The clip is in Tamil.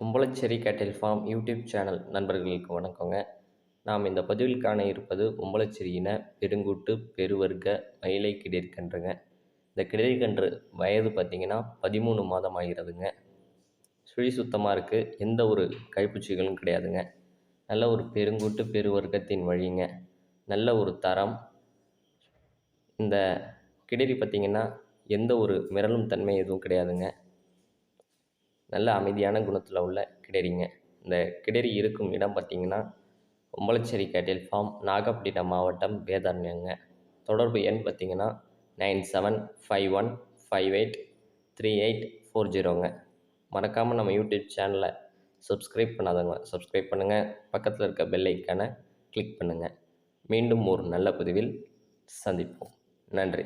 உம்பளச்சேரி கேட்டில் ஃபார்ம் யூடியூப் சேனல் நண்பர்களுக்கு வணக்கங்க. நாம் இந்த பதிவில் காண இருப்பது உம்பளச்சேரியின பெருங்கூட்டு பெருவர்க்க மயிலை கிடேரிக்கன்றுங்க இந்த கிடேரிக்கன்று வயது பார்த்திங்கன்னா பதிமூணு மாதம் ஆகிறதுங்க. சுழி சுத்தமாக இருக்குது எந்த ஒரு கைப்பூச்சிகளும் கிடையாதுங்க. நல்ல ஒரு பெருங்கூட்டு பெருவர்க்கத்தின் வழிங்க. நல்ல ஒரு தரம். இந்த கிடீரி பார்த்திங்கன்னா எந்த ஒரு மிரளும் தன்மை எதுவும் கிடையாதுங்க. நல்ல அமைதியான குணத்தில் உள்ள கிடறிங்க இந்த கிடறி இருக்கும் இடம் பார்த்திங்கன்னா ஒம்பலச்சேரி கேட்டில் ஃபார்ம் நாகப்பட்டினம் மாவட்டம் வேதாரண்யங்க. தொடர்பு எண் பார்த்திங்கன்னா nine seven five one five eight three eight four ஜீரோங்க. மறக்காமல் நம்ம யூடியூப் சேனலை சப்ஸ்கிரைப் பண்ணாதவங்க சப்ஸ்கிரைப் பண்ணுங்கள் பக்கத்தில் இருக்க பெல் ஐக்கானை கிளிக் பண்ணுங்கள் மீண்டும் ஒரு நல்ல பதிவில் சந்திப்போம். நன்றி.